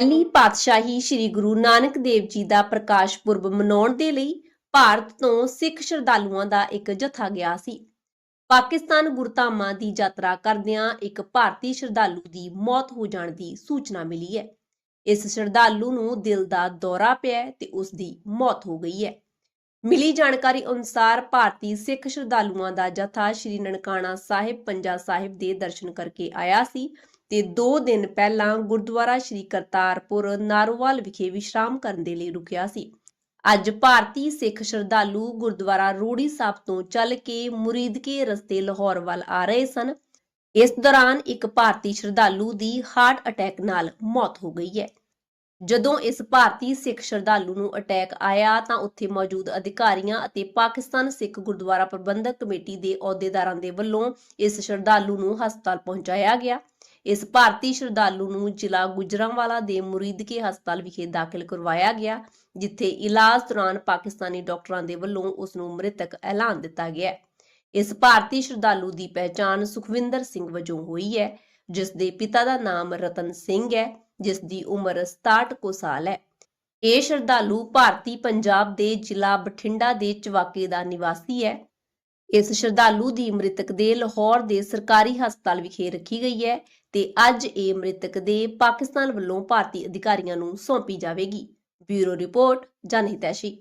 ਪਹਿਲੀ ਪਾਤਸ਼ਾਹੀ ਸ੍ਰੀ ਗੁਰੂ ਨਾਨਕ ਦੇਵ ਜੀ ਦਾ ਪ੍ਰਕਾਸ਼ ਪੁਰਬ ਮਨਾਉਣ ਦੇ ਲਈ ਭਾਰਤ ਤੋਂ ਸਿੱਖ ਸ਼ਰਧਾਲੂਆਂ ਦਾ ਇੱਕ ਜਥਾ ਗਿਆ ਸੀ। ਪਾਕਿਸਤਾਨ ਗੁਰਧਾਮਾਂ ਦੀ ਯਾਤਰਾ ਕਰਦਿਆਂ ਇੱਕ ਭਾਰਤੀ ਸ਼ਰਧਾਲੂ ਦੀ ਮੌਤ ਹੋ ਜਾਣ ਦੀ ਸੂਚਨਾ ਮਿਲੀ ਹੈ। ਇਸ ਸ਼ਰਧਾਲੂ ਨੂੰ ਦਿਲ ਦਾ ਦੌਰਾ ਪਿਆ ਤੇ ਉਸ ਦੀ ਮੌਤ ਹੋ ਗਈ ਹੈ। ਮਿਲੀ ਜਾਣਕਾਰੀ ਅਨੁਸਾਰ ਭਾਰਤੀ ਸਿੱਖ ਸ਼ਰਧਾਲੂਆਂ ਦਾ ਜਥਾ ਸ੍ਰੀ ਨਨਕਾਣਾ ਸਾਹਿਬ, ਪੰਜਾ ਸਾਹਿਬ ਦੇ ਦਰਸ਼ਨ ਕਰਕੇ ਆਇਆ ਸੀ ਤੇ 2 ਦਿਨ ਪਹਿਲਾਂ ਗੁਰਦੁਆਰਾ ਸ੍ਰੀ ਕਰਤਾਰਪੁਰ ਨਾਰੋਵਾਲ ਵਿਖੇ ਵਿਸ਼ਰਾਮ ਕਰਨ ਦੇ ਲਈ ਰੁਕਿਆ ਸੀ। ਅੱਜ ਭਾਰਤੀ ਸਿੱਖ ਸ਼ਰਧਾਲੂ ਗੁਰਦੁਆਰਾ ਰੋੜੀ ਸਾਹਿਬ ਤੋਂ ਚੱਲ ਕੇ ਮੁਰੀਦਕੇ ਰਸਤੇ ਲਾਹੌਰ ਵੱਲ ਆ ਰਹੇ ਸਨ। ਇਸ ਦੌਰਾਨ ਇੱਕ ਭਾਰਤੀ ਸ਼ਰਧਾਲੂ ਦੀ ਹਾਰਟ ਅਟੈਕ ਨਾਲ ਮੌਤ ਹੋ ਗਈ ਹੈ। ਜਦੋਂ ਇਸ ਭਾਰਤੀ ਸਿੱਖ ਸ਼ਰਧਾਲੂ ਨੂੰ ਅਟੈਕ ਆਇਆ ਤਾਂ ਉੱਥੇ ਮੌਜੂਦ ਅਧਿਕਾਰੀਆਂ ਅਤੇ ਪਾਕਿਸਤਾਨ ਸਿੱਖ ਗੁਰਦੁਆਰਾ ਪ੍ਰਬੰਧਕ ਕਮੇਟੀ ਦੇ ਅਹੁਦੇਦਾਰਾਂ ਦੇ ਵੱਲੋਂ ਇਸ ਸ਼ਰਧਾਲੂ ਨੂੰ ਹਸਪਤਾਲ ਪਹੁੰਚਾਇਆ ਗਿਆ। ਇਸ ਭਾਰਤੀ ਸ਼ਰਧਾਲੂ ਨੂੰ ਜ਼ਿਲ੍ਹਾ ਗੁਜਰਾਂਵਾਲਾ ਦੇ ਮੁਰੀਦਕੇ ਹਸਪਤਾਲ ਵਿਖੇ ਦਾਖਲ ਕਰਵਾਇਆ ਗਿਆ, ਜਿੱਥੇ ਇਲਾਜ ਦੌਰਾਨ ਪਾਕਿਸਤਾਨੀ ਡਾਕਟਰਾਂ ਦੇ ਵੱਲੋਂ ਉਸ ਨੂੰ ਮ੍ਰਿਤਕ ਐਲਾਨ ਦਿੱਤਾ ਗਿਆ ਇਸ ਭਾਰਤੀ ਸ਼ਰਧਾਲੂ ਦੀ ਪਹਿਚਾਣ ਸੁਖਵਿੰਦਰ ਸਿੰਘ ਵਜੋਂ ਹੋਈ ਹੈ, ਜਿਸ ਦੇ ਪਿਤਾ ਦਾ ਨਾਮ ਰਤਨ ਸਿੰਘ ਹੈ, ਜਿਸ ਦੀ ਉਮਰ 67 ਕੁ ਸਾਲ ਹੈ। ਇਹ ਸ਼ਰਧਾਲੂ ਭਾਰਤੀ ਪੰਜਾਬ ਦੇ ਜ਼ਿਲ੍ਹਾ ਬਠਿੰਡਾ ਦੇ ਚਵਾਕੇ ਦਾ ਨਿਵਾਸੀ ਹੈ। ਇਸ ਸ਼ਰਧਾਲੂ ਦੀ ਮ੍ਰਿਤਕ ਦੇ ਲਾਹੌਰ ਦੇ ਸਰਕਾਰੀ ਹਸਪਤਾਲ ਵਿਖੇ ਰੱਖੀ ਗਈ ਹੈ ਤੇ ਅੱਜ ਇਹ ਮ੍ਰਿਤਕ ਦੇ ਪਾਕਿਸਤਾਨ ਵੱਲੋਂ ਭਾਰਤੀ ਅਧਿਕਾਰੀਆਂ ਨੂੰ ਸੌਂਪੀ ਜਾਵੇਗੀ। Bureau report ਜਨਹਿਤੈਸ਼ੀ